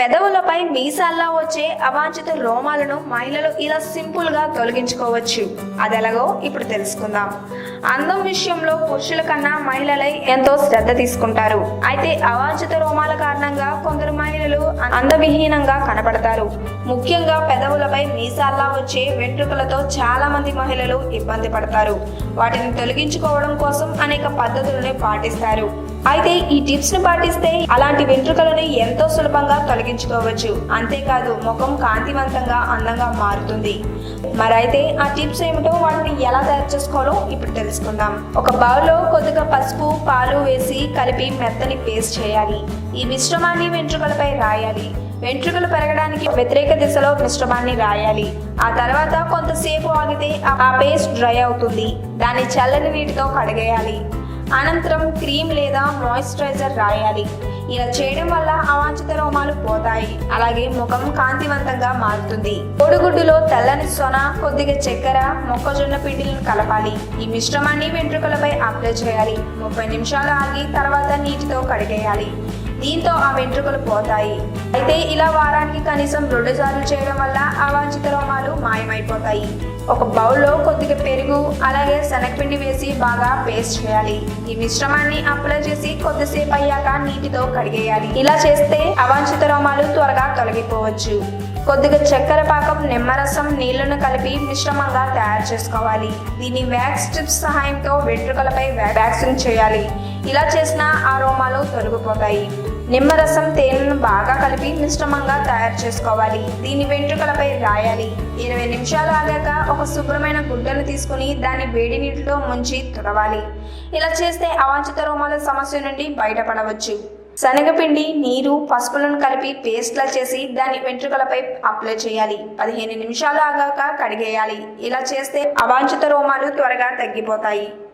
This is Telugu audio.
పెదవులపై మీసాల్లా వచ్చే అవాంఛిత రోమాలను మహిళలు ఇలా సింపుల్గా తొలగించుకోవచ్చు. అది ఎలాగో ఇప్పుడు తెలుసుకుందాం. అందం విషయంలో పురుషుల కన్నా మహిళలై ఎంతో శ్రద్ధ తీసుకుంటారు. అయితే అవాంఛిత రోమాల కారణంగా కొందరు మహిళలు అందవిహీనంగా కనపడతారు. ముఖ్యంగా పెదవులపై మీసాల్లా వచ్చే వెంట్రుకలతో చాలా మంది మహిళలు ఇబ్బంది పడతారు. వాటిని తొలగించుకోవడం కోసం అనేక పద్ధతులను పాటిస్తారు. అయితే ఈ టిప్స్ను పాటిస్తే అలాంటి వెంట్రుకలను ఎంతో సులభంగా తొలగించుకోవచ్చు. అంతేకాదు ముఖం కాంతివంతంగా అందంగా మారుతుంది. మరైతే ఆ టిప్స్ ఏమిటో వాటిని ఎలా తయారు చేసుకోవాలో ఇప్పుడు తెలుసుకుందాం. ఒక బౌల్లో కొద్దిగా పసుపు పాలు వేసి కలిపి మెత్తని పేస్ట్ చేయాలి. ఈ మిశ్రమాన్ని వెంట్రుకలపై రాయాలి. వెంట్రుకలు పెరగడానికి వ్యతిరేక దిశలో మిశ్రమాన్ని రాయాలి. ఆ తర్వాత కొంతసేపు ఆగితే ఆ పేస్ట్ డ్రై అవుతుంది. దాన్ని చల్లని నీటితో కడిగేయాలి. అనంతరం క్రీమ్ లేదా మాయిశ్చరైజర్ రాయాలి. ఇలా చేయడం వల్ల అవాంఛిత రోమాలు పోతాయి. అలాగే ముఖం కాంతివంతంగా మారుతుంది. కోడిగుడ్డులో తెల్లని సొన కొద్దిగా చక్కెర మొక్కజొన్న పిండిలను కలపాలి. ఈ మిశ్రమాన్ని వెంట్రుకలపై అప్లై చేయాలి. ముప్పై నిమిషాలు ఆగి తర్వాత నీటితో కడిగేయాలి. దీంతో ఆ వెంట్రుకలు పోతాయి. అయితే ఇలా వారానికి కనీసం రెండు సార్లు చేయడం వల్ల అవాంఛిత రోమాలు మాయమైపోతాయి. ఒక బౌల్లో కొద్దిగా పెరుగు అలాగే శనగపిండి వేసి బాగా పేస్ట్ చేయాలి. ఈ మిశ్రమాన్ని అప్లై చేసి కొద్దిసేపు అయ్యాక నీటితో కడిగేయాలి. ఇలా చేస్తే అవాంఛిత రోమాలు త్వరగా తొలగిపోవచ్చు. కొద్దిగా చక్కెర పాకం నిమ్మరసం నీళ్ళను కలిపి మిశ్రమంగా తయారు చేసుకోవాలి. దీన్ని వ్యాక్స్ స్ట్రిప్స్ సహాయంతో వెంట్రుకలపై వ్యాక్సింగ్ చేయాలి. ఇలా చేసిన ఆ రోమాలు తొలగిపోతాయి. నిమ్మరసం తేనెను బాగా కలిపి మిశ్రమంగా తయారు చేసుకోవాలి. దీన్ని వెంట్రుకలపై రాయాలి. ఇరవై నిమిషాలు ఆగాక ఒక శుభ్రమైన గుడ్డను తీసుకుని దాన్ని వేడి నీటిలో ముంచి తుడవాలి. ఇలా చేస్తే అవాంఛిత రోమాల సమస్య నుండి బయటపడవచ్చు. శనగపిండి నీరు పసుపులను కలిపి పేస్ట్లా చేసి దాని వెంట్రుకలపై అప్లై చేయాలి. పదిహేను నిమిషాలు ఆగాక కడిగేయాలి. ఇలా చేస్తే అవాంఛిత రోమాలు త్వరగా తగ్గిపోతాయి.